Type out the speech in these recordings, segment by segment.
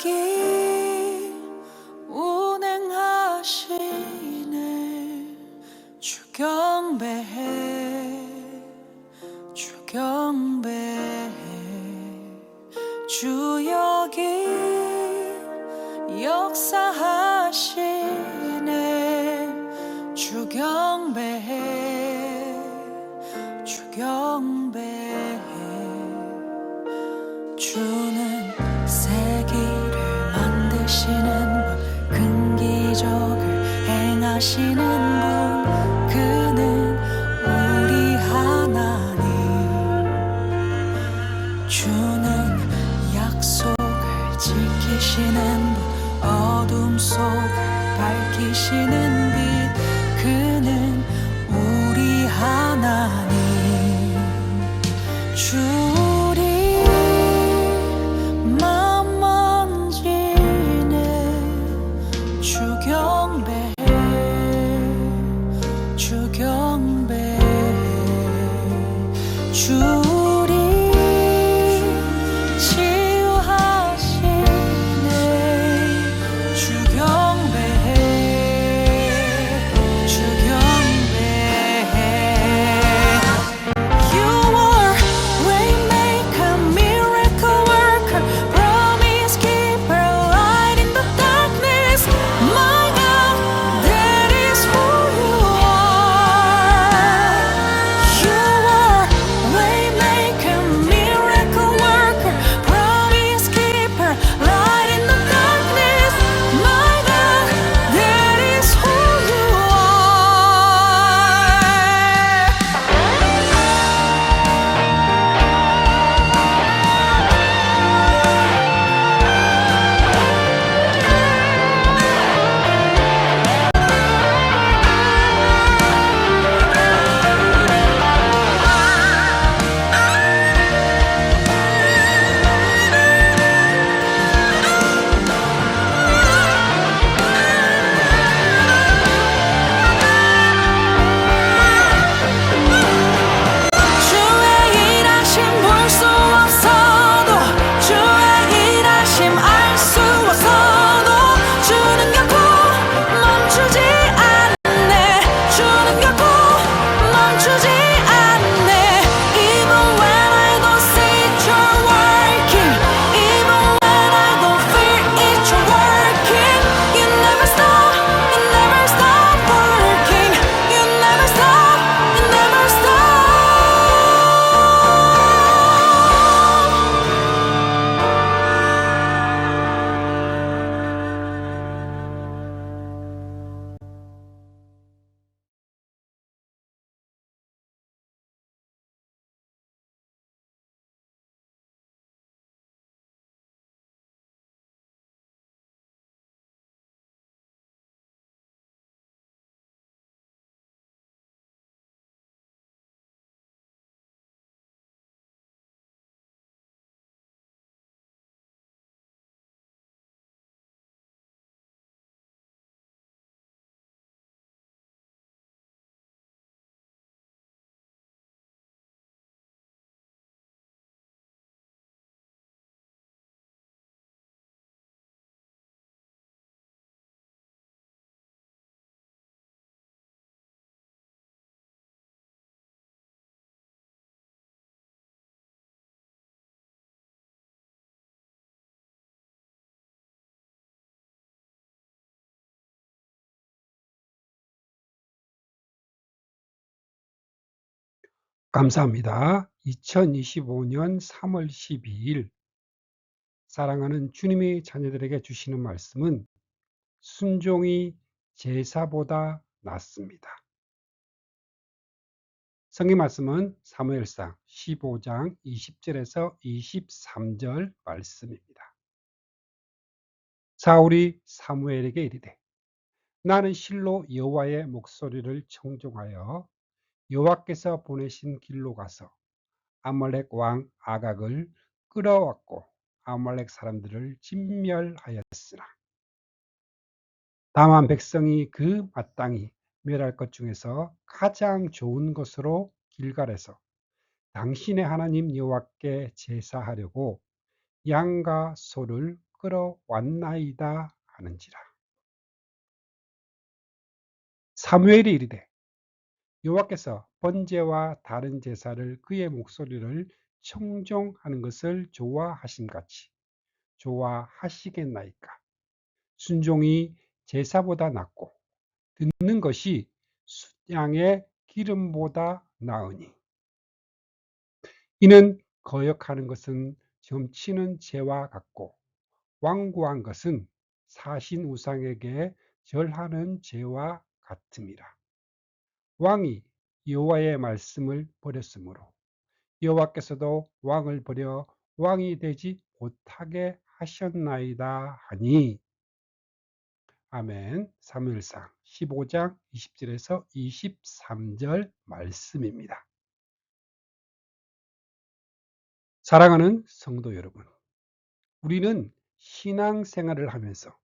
주 밝히시는 빛, 그는 감사합니다. 2025년 3월 12일 사랑하는 주님의 자녀들에게 주시는 말씀은 순종이 제사보다 낫습니다. 성경 말씀은 사무엘상 15장 20절에서 23절 말씀입니다. 사울이 사무엘에게 이르되 나는 실로 여호와의 목소리를 청종하여 여호와께서 보내신 길로 가서 아말렉 왕 아각을 끌어왔고 아말렉 사람들을 진멸하였으나 다만 백성이 그 마땅히 멸할 것 중에서 가장 좋은 것으로 길갈에서 당신의 하나님 여호와께 제사하려고 양과 소를 끌어왔나이다 하는지라. 사무엘이 이르되 여호와께서 번제와 다른 제사를 그의 목소리를 청종하는 것을 좋아하신 같이 좋아하시겠나이까. 순종이 제사보다 낫고 듣는 것이 숫양의 기름보다 나으니 이는 거역하는 것은 점치는 죄와 같고 완고한 것은 사신 우상에게 절하는 죄와 같음이라. 왕이 여호와의 말씀을 버렸으므로 여호와께서도 왕을 버려 왕이 되지 못하게 하셨나이다 하니 아멘. 사무엘상 15장 20절에서 23절 말씀입니다. 사랑하는 성도 여러분, 우리는 신앙 생활을 하면서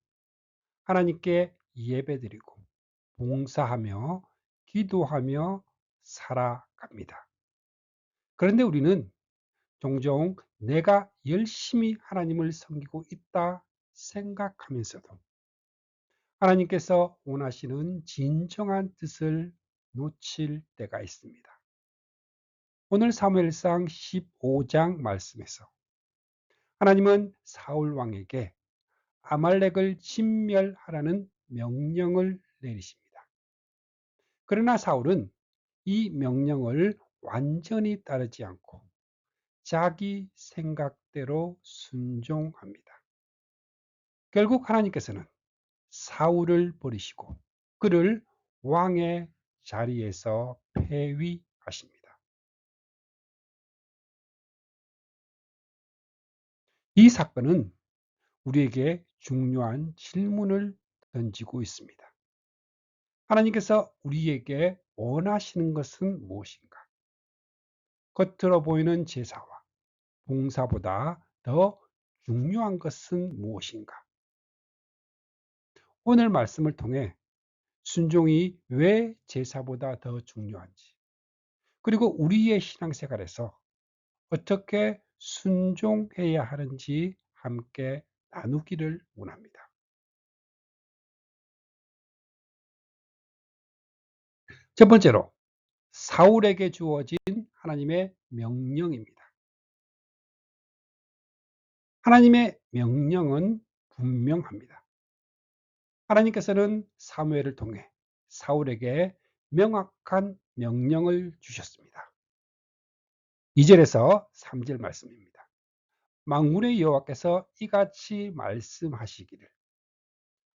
하나님께 예배드리고 봉사하며 기도하며 살아갑니다. 그런데 우리는 종종 내가 열심히 하나님을 섬기고 있다 생각하면서도 하나님께서 원하시는 진정한 뜻을 놓칠 때가 있습니다. 오늘 사무엘상 15장 말씀에서 하나님은 사울 왕에게 아말렉을 진멸하라는 명령을 내리십니다. 그러나 사울은 이 명령을 완전히 따르지 않고 자기 생각대로 순종합니다. 결국 하나님께서는 사울을 버리시고 그를 왕의 자리에서 폐위하십니다. 이 사건은 우리에게 중요한 질문을 던지고 있습니다. 하나님께서 우리에게 원하시는 것은 무엇인가? 겉으로 보이는 제사와 봉사보다 더 중요한 것은 무엇인가? 오늘 말씀을 통해 순종이 왜 제사보다 더 중요한지, 그리고 우리의 신앙생활에서 어떻게 순종해야 하는지 함께 나누기를 원합니다. 첫 번째로 사울에게 주어진 하나님의 명령입니다. 하나님의 명령은 분명합니다. 하나님께서는 사무엘을 통해 사울에게 명확한 명령을 주셨습니다. 2절에서 3절 말씀입니다. 망군의 여호와께서 이같이 말씀하시기를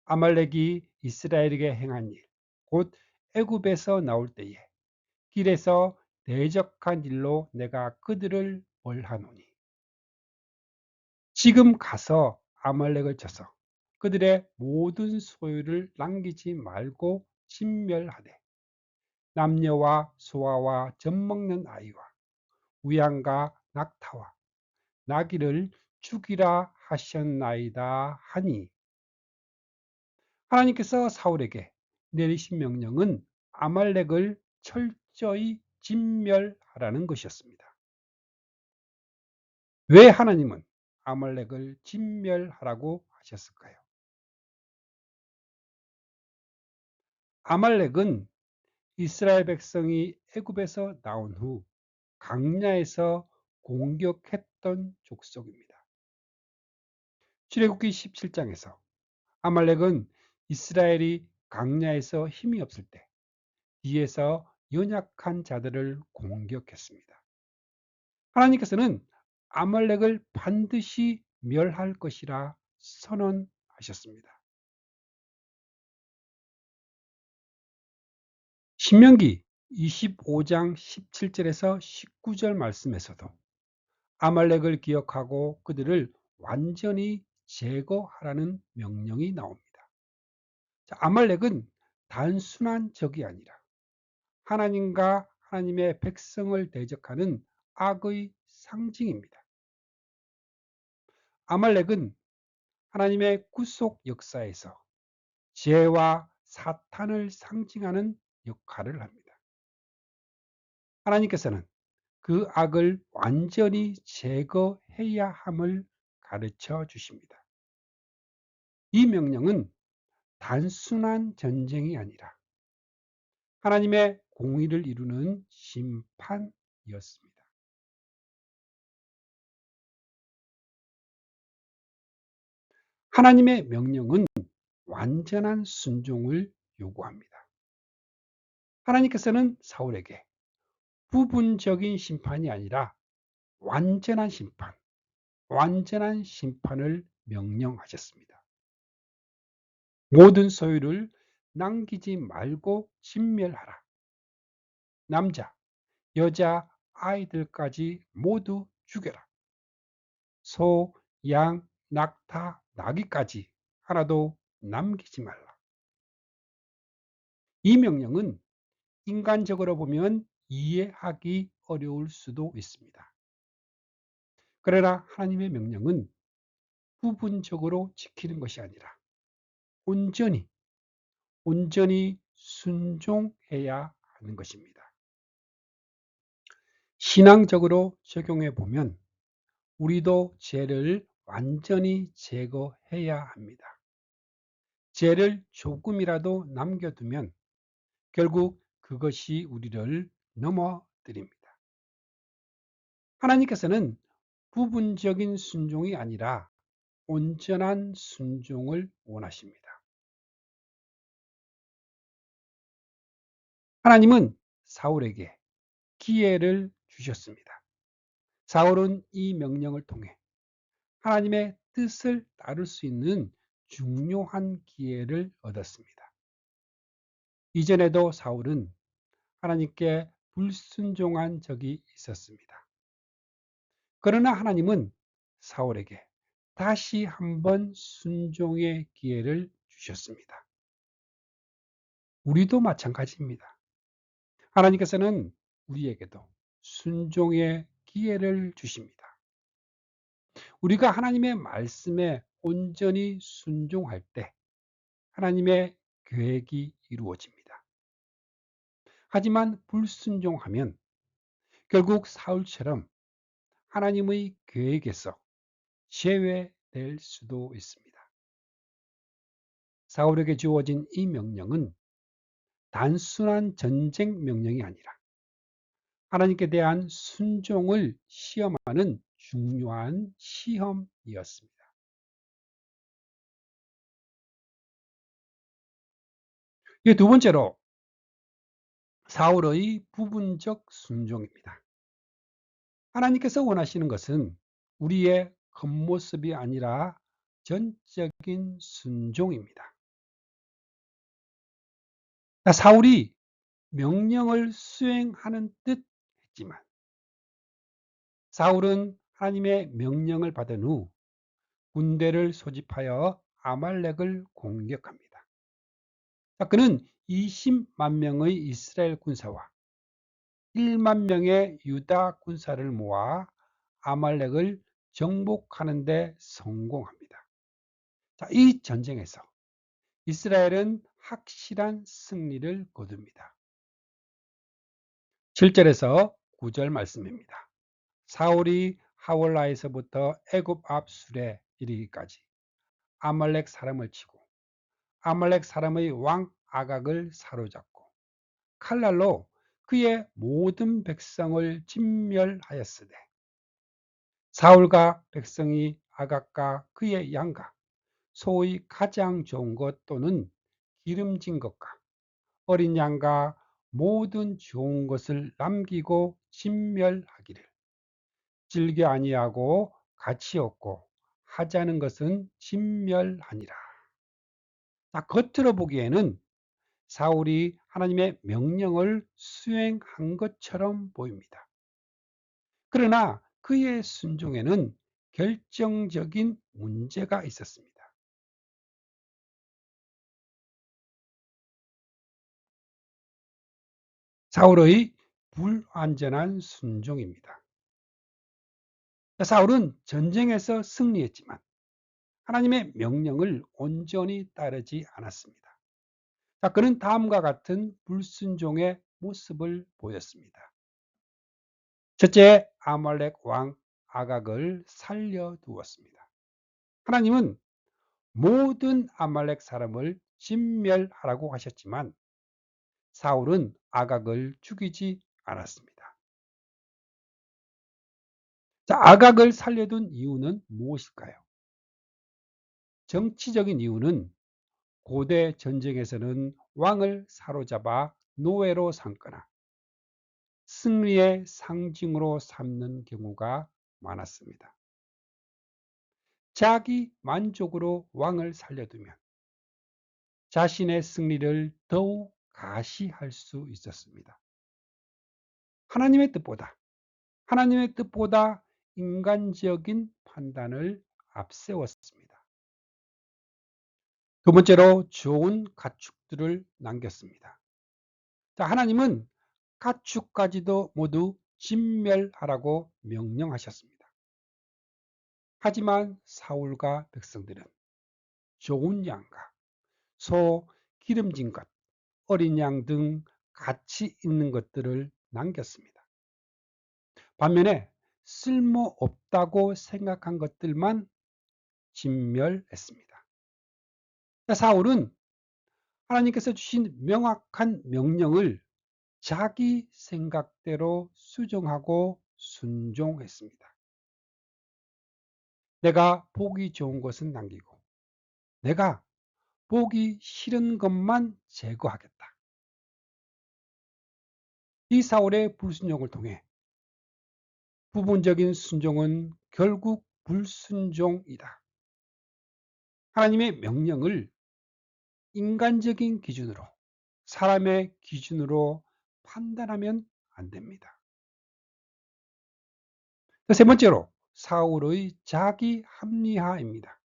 아말렉이 이스라엘에게 행한 일, 곧 애굽에서 나올 때에 길에서 대적한 일로 내가 그들을 벌하노니. 지금 가서 아말렉을 쳐서 그들의 모든 소유를 남기지 말고 진멸하되 남녀와 소아와 젖 먹는 아이와 우양과 낙타와 나귀를 죽이라 하셨나이다 하니. 하나님께서 사울에게 내리신 명령은 아말렉을 철저히 진멸하라는 것이었습니다. 왜 하나님은 아말렉을 진멸하라고 하셨을까요? 아말렉은 이스라엘 백성이 애굽에서 나온 후 강야에서 공격했던 족속입니다. 출애굽기 17장에서 아말렉은 이스라엘이 강야에서 힘이 없을 때 뒤에서 연약한 자들을 공격했습니다. 하나님께서는 아말렉을 반드시 멸할 것이라 선언하셨습니다. 신명기 25장 17절에서 19절 말씀에서도 아말렉을 기억하고 그들을 완전히 제거하라는 명령이 나옵니다. 자, 아말렉은 단순한 적이 아니라 하나님과 하나님의 백성을 대적하는 악의 상징입니다. 아말렉은 하나님의 구속 역사에서 죄와 사탄을 상징하는 역할을 합니다. 하나님께서는 그 악을 완전히 제거해야 함을 가르쳐 주십니다. 이 명령은 단순한 전쟁이 아니라 하나님의 공의를 이루는 심판이었습니다. 하나님의 명령은 완전한 순종을 요구합니다. 하나님께서는 사울에게 부분적인 심판이 아니라 완전한 심판, 완전한 심판을 명령하셨습니다. 모든 소유를 남기지 말고 진멸하라. 남자, 여자, 아이들까지 모두 죽여라. 소, 양, 낙타, 나귀까지 하나도 남기지 말라. 이 명령은 인간적으로 보면 이해하기 어려울 수도 있습니다. 그러나 하나님의 명령은 부분적으로 지키는 것이 아니라 온전히, 온전히 순종해야 하는 것입니다. 신앙적으로 적용해 보면 우리도 죄를 완전히 제거해야 합니다. 죄를 조금이라도 남겨두면 결국 그것이 우리를 넘어뜨립니다. 하나님께서는 부분적인 순종이 아니라 온전한 순종을 원하십니다. 하나님은 사울에게 기회를 주셨습니다. 사울은 이 명령을 통해 하나님의 뜻을 따를 수 있는 중요한 기회를 얻었습니다. 이전에도 사울은 하나님께 불순종한 적이 있었습니다. 그러나 하나님은 사울에게 다시 한번 순종의 기회를 주셨습니다. 우리도 마찬가지입니다. 하나님께서는 우리에게도 순종의 기회를 주십니다. 우리가 하나님의 말씀에 온전히 순종할 때 하나님의 계획이 이루어집니다. 하지만 불순종하면 결국 사울처럼 하나님의 계획에서 제외될 수도 있습니다. 사울에게 주어진 이 명령은 단순한 전쟁 명령이 아니라 하나님께 대한 순종을 시험하는 중요한 시험이었습니다. 두 번째로 사울의 부분적 순종입니다. 하나님께서 원하시는 것은 우리의 겉모습이 아니라 전적인 순종입니다. 사울이 명령을 수행하는 듯 했지만 사울은 하나님의 명령을 받은 후 군대를 소집하여 아말렉을 공격합니다. 그는 20만 명의 이스라엘 군사와 1만 명의 유다 군사를 모아 아말렉을 정복하는 데 성공합니다. 자, 이 전쟁에서 이스라엘은 확실한 승리를 거둡니다. 7절에서 9절 말씀입니다. 사울이 하월라에서부터 애굽 앞 술에 이르기까지 아말렉 사람을 치고 아말렉 사람의 왕 아각을 사로잡고 칼날로 그의 모든 백성을 진멸하였으되 사울과 백성이 아각과 그의 양과 소의 가장 좋은 것 또는 기름진 것과 어린 양과 모든 좋은 것을 남기고 진멸하기를 즐겨 아니하고 가치 없고 하자는 것은 진멸하니라. 자, 겉으로 보기에는 사울이 하나님의 명령을 수행한 것처럼 보입니다. 그러나 그의 순종에는 결정적인 문제가 있었습니다. 사울의 불완전한 순종입니다. 사울은 전쟁에서 승리했지만 하나님의 명령을 온전히 따르지 않았습니다. 자, 그는 다음과 같은 불순종의 모습을 보였습니다. 첫째, 아말렉 왕 아각을 살려두었습니다. 하나님은 모든 아말렉 사람을 진멸하라고 하셨지만 사울은 아각을 죽이지 않았습니다. 자, 아각을 살려둔 이유는 무엇일까요? 정치적인 이유는 고대 전쟁에서는 왕을 사로잡아 노예로 삼거나 승리의 상징으로 삼는 경우가 많았습니다. 자기 만족으로 왕을 살려두면 자신의 승리를 더욱 가시할 수 있었습니다. 하나님의 뜻보다 하나님의 뜻보다 인간적인 판단을 앞세웠습니다. 두 번째로 좋은 가축들을 남겼습니다. 자, 하나님은 가축까지도 모두 진멸하라고 명령하셨습니다. 하지만 사울과 백성들은 좋은 양과 소, 기름진 것, 어린 양 등 가치 있는 것들을 남겼습니다. 반면에 쓸모없다고 생각한 것들만 진멸했습니다. 사울은 하나님께서 주신 명확한 명령을 자기 생각대로 수정하고 순종했습니다. 내가 보기 좋은 것은 남기고 내가 보기 싫은 것만 제거하겠다. 이 사울의 불순종을 통해 부분적인 순종은 결국 불순종이다. 하나님의 명령을 인간적인 기준으로 사람의 기준으로 판단하면 안 됩니다. 세 번째로 사울의 자기 합리화입니다.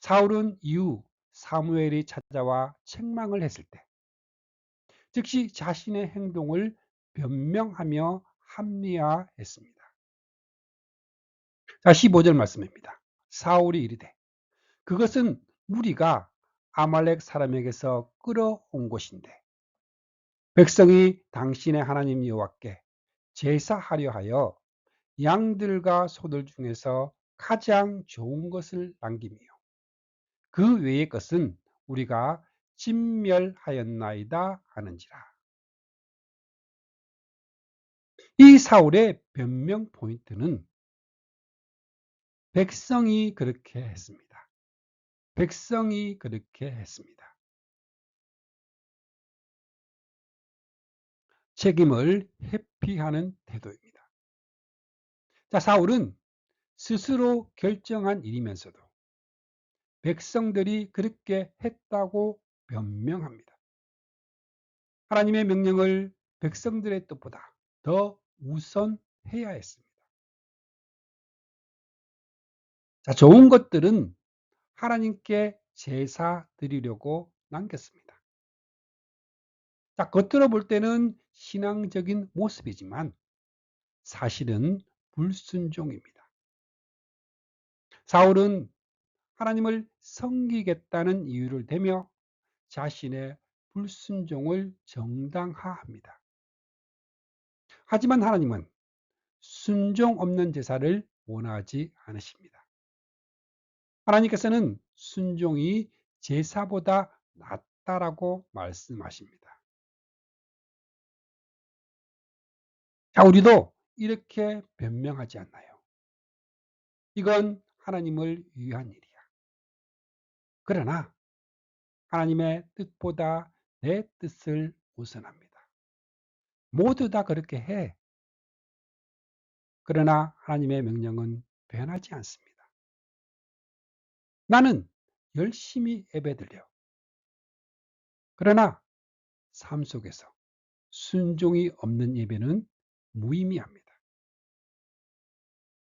사울은 이후 사무엘이 찾아와 책망을 했을 때 즉시 자신의 행동을 변명하며 합리화했습니다. 자, 15절 말씀입니다. 사울이 이르되 그것은 무리가 아말렉 사람에게서 끌어온 곳인데 백성이 당신의 하나님 여호와께 제사하려 하여 양들과 소들 중에서 가장 좋은 것을 남기며 그 외의 것은 우리가 진멸하였나이다 하는지라. 이 사울의 변명 포인트는 백성이 그렇게 했습니다. 백성이 그렇게 했습니다. 책임을 회피하는 태도입니다. 자, 사울은 스스로 결정한 일이면서도 백성들이 그렇게 했다고 변명합니다. 하나님의 명령을 백성들의 뜻보다 더 우선해야 했습니다. 자, 좋은 것들은 하나님께 제사 드리려고 남겼습니다. 자, 겉으로 볼 때는 신앙적인 모습이지만 사실은 불순종입니다. 사울은 하나님을 섬기겠다는 이유를 대며 자신의 불순종을 정당화합니다. 하지만 하나님은 순종 없는 제사를 원하지 않으십니다. 하나님께서는 순종이 제사보다 낫다라고 말씀하십니다. 자, 우리도 이렇게 변명하지 않나요? 이건 하나님을 위한 일이야. 그러나 하나님의 뜻보다 내 뜻을 우선합니다. 모두 다 그렇게 해. 그러나 하나님의 명령은 변하지 않습니다. 나는 열심히 예배드려. 그러나 삶 속에서 순종이 없는 예배는 무의미합니다.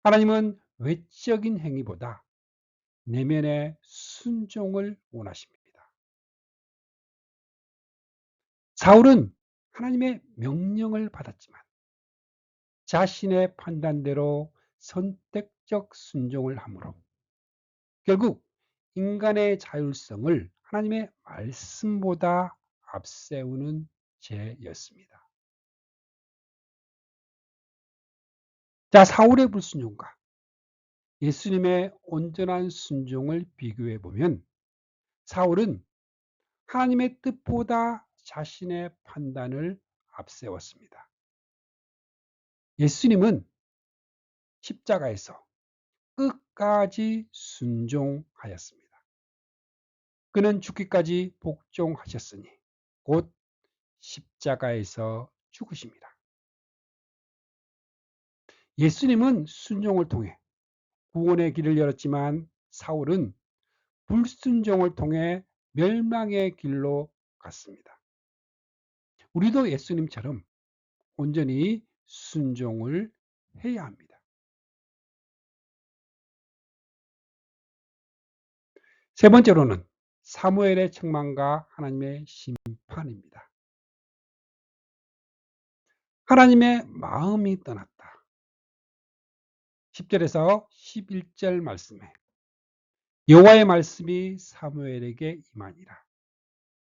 하나님은 외적인 행위보다 내면의 순종을 원하십니다. 사울은 하나님의 명령을 받았지만 자신의 판단대로 선택적 순종을 함으로 결국 인간의 자율성을 하나님의 말씀보다 앞세우는 죄였습니다. 자, 사울의 불순종과 예수님의 온전한 순종을 비교해 보면 사울은 하나님의 뜻보다 자신의 판단을 앞세웠습니다. 예수님은 십자가에서 끝까지 순종하였습니다. 그는 죽기까지 복종하셨으니 곧 십자가에서 죽으십니다. 예수님은 순종을 통해 구원의 길을 열었지만 사울은 불순종을 통해 멸망의 길로 갔습니다. 우리도 예수님처럼 온전히 순종을 해야 합니다. 세 번째로는 사무엘의 책망과 하나님의 심판입니다. 하나님의 마음이 떠났다. 10절에서 11절 말씀에 여호와의 말씀이 사무엘에게 임하니라.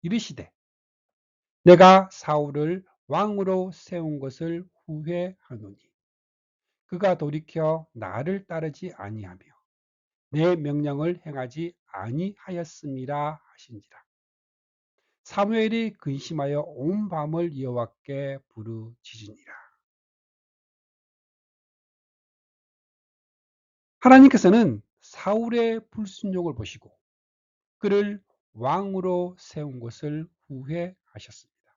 이르시되 내가 사울을 왕으로 세운 것을 후회하노니 그가 돌이켜 나를 따르지 아니하며 내 명령을 행하지 아니하였음이라 하신지라. 사무엘이 근심하여 온 밤을 여호와께 부르짖으니라. 하나님께서는 사울의 불순종을 보시고 그를 왕으로 세운 것을 후회하셨습니다.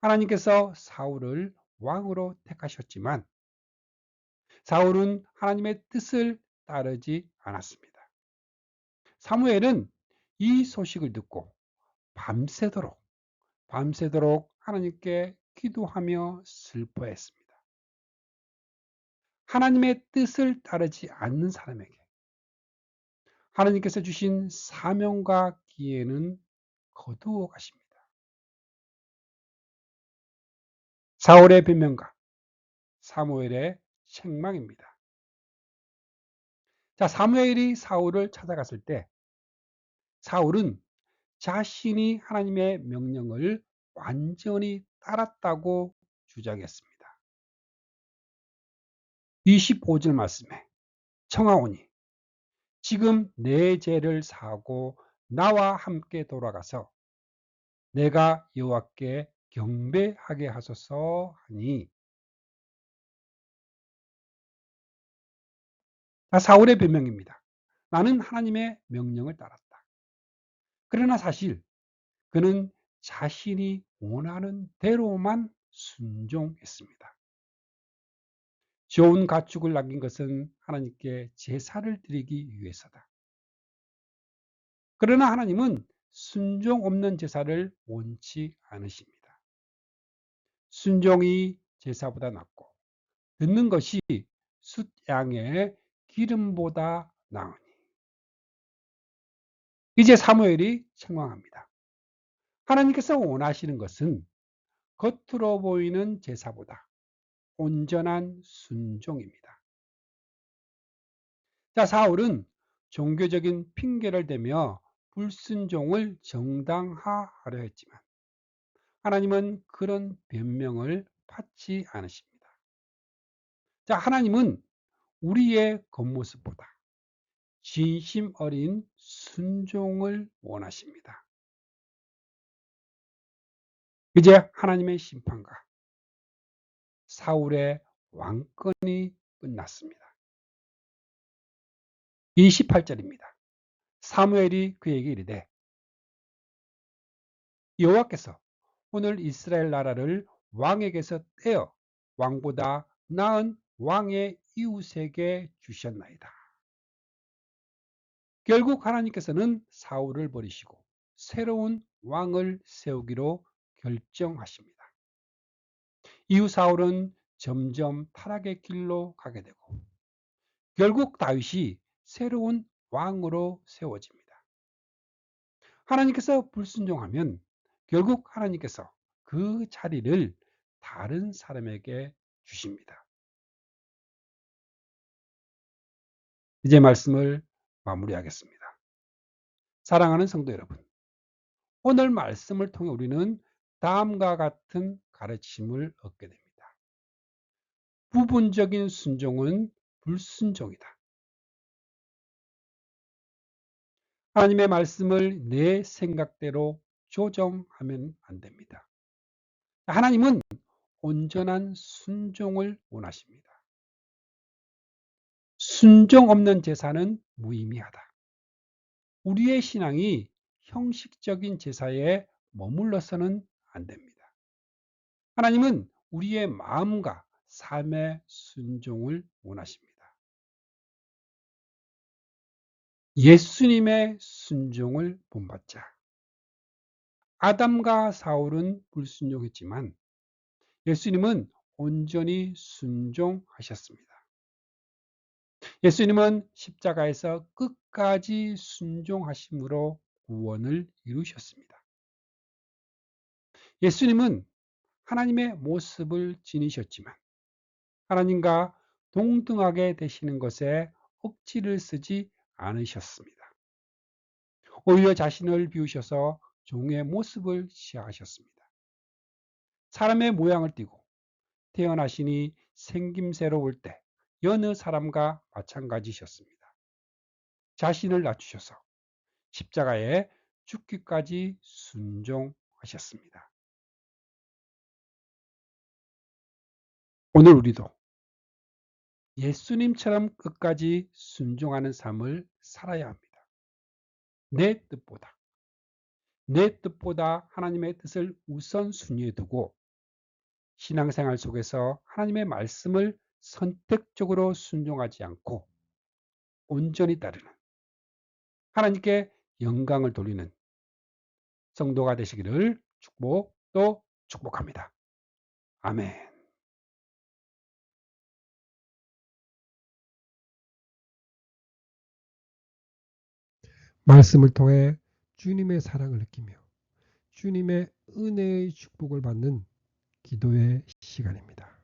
하나님께서 사울을 왕으로 택하셨지만 사울은 하나님의 뜻을 따르지 않았습니다. 사무엘은 이 소식을 듣고 밤새도록 밤새도록 하나님께 기도하며 슬퍼했습니다. 하나님의 뜻을 따르지 않는 사람에게 하나님께서 주신 사명과 기회는 거두어 가십니다. 사울의 변명과 사무엘의 책망입니다. 자, 사무엘이 사울을 찾아갔을 때 사울은 자신이 하나님의 명령을 완전히 따랐다고 주장했습니다. 25절 말씀에 청하오니 지금 내 죄를 사하고 나와 함께 돌아가서 내가 여호와께 경배하게 하소서 하니 사울의 변명입니다. 나는 하나님의 명령을 따랐다. 그러나 사실 그는 자신이 원하는 대로만 순종했습니다. 좋은 가축을 남긴 것은 하나님께 제사를 드리기 위해서다. 그러나 하나님은 순종 없는 제사를 원치 않으십니다. 순종이 제사보다 낫고 듣는 것이 숫양의 기름보다 나으니. 이제 사무엘이 책망합니다. 하나님께서 원하시는 것은 겉으로 보이는 제사보다 온전한 순종입니다. 자, 사울은 종교적인 핑계를 대며 불순종을 정당화하려 했지만 하나님은 그런 변명을 받지 않으십니다. 자, 하나님은 우리의 겉모습보다 진심 어린 순종을 원하십니다. 이제 하나님의 심판과 사울의 왕권이 끝났습니다. 28절입니다. 사무엘이 그에게 이르되 여호와께서 오늘 이스라엘 나라를 왕에게서 떼어 왕보다 나은 왕의 이웃에게 주셨나이다. 결국 하나님께서는 사울을 버리시고 새로운 왕을 세우기로 결정하십니다. 이후 사울은 점점 타락의 길로 가게 되고 결국 다윗이 새로운 왕으로 세워집니다. 하나님께서 불순종하면 결국 하나님께서 그 자리를 다른 사람에게 주십니다. 이제 말씀을 마무리하겠습니다. 사랑하는 성도 여러분, 오늘 말씀을 통해 우리는 다음과 같은 가르침을 얻게 됩니다. 부분적인 순종은 불순종이다. 하나님의 말씀을 내 생각대로 조정하면 안 됩니다. 하나님은 온전한 순종을 원하십니다. 순종 없는 제사는 무의미하다. 우리의 신앙이 형식적인 제사에 머물러서는 안 됩니다. 하나님은 우리의 마음과 삶의 순종을 원하십니다. 예수님의 순종을 본받자. 아담과 사울은 불순종했지만 예수님은 온전히 순종하셨습니다. 예수님은 십자가에서 끝까지 순종하심으로 구원을 이루셨습니다. 예수님은 하나님의 모습을 지니셨지만 하나님과 동등하게 되시는 것에 억지를 쓰지 않으셨습니다. 오히려 자신을 비우셔서 종의 모습을 취하셨습니다. 사람의 모양을 띠고 태어나시니 생김새로 올 때 여느 사람과 마찬가지셨습니다. 자신을 낮추셔서 십자가에 죽기까지 순종하셨습니다. 오늘 우리도 예수님처럼 끝까지 순종하는 삶을 살아야 합니다. 내 뜻보다 내 뜻보다 하나님의 뜻을 우선순위에 두고 신앙생활 속에서 하나님의 말씀을 선택적으로 순종하지 않고 온전히 따르는 하나님께 영광을 돌리는 성도가 되시기를 축복 또 축복합니다. 아멘. 말씀을 통해 주님의 사랑을 느끼며 주님의 은혜의 축복을 받는 기도의 시간입니다.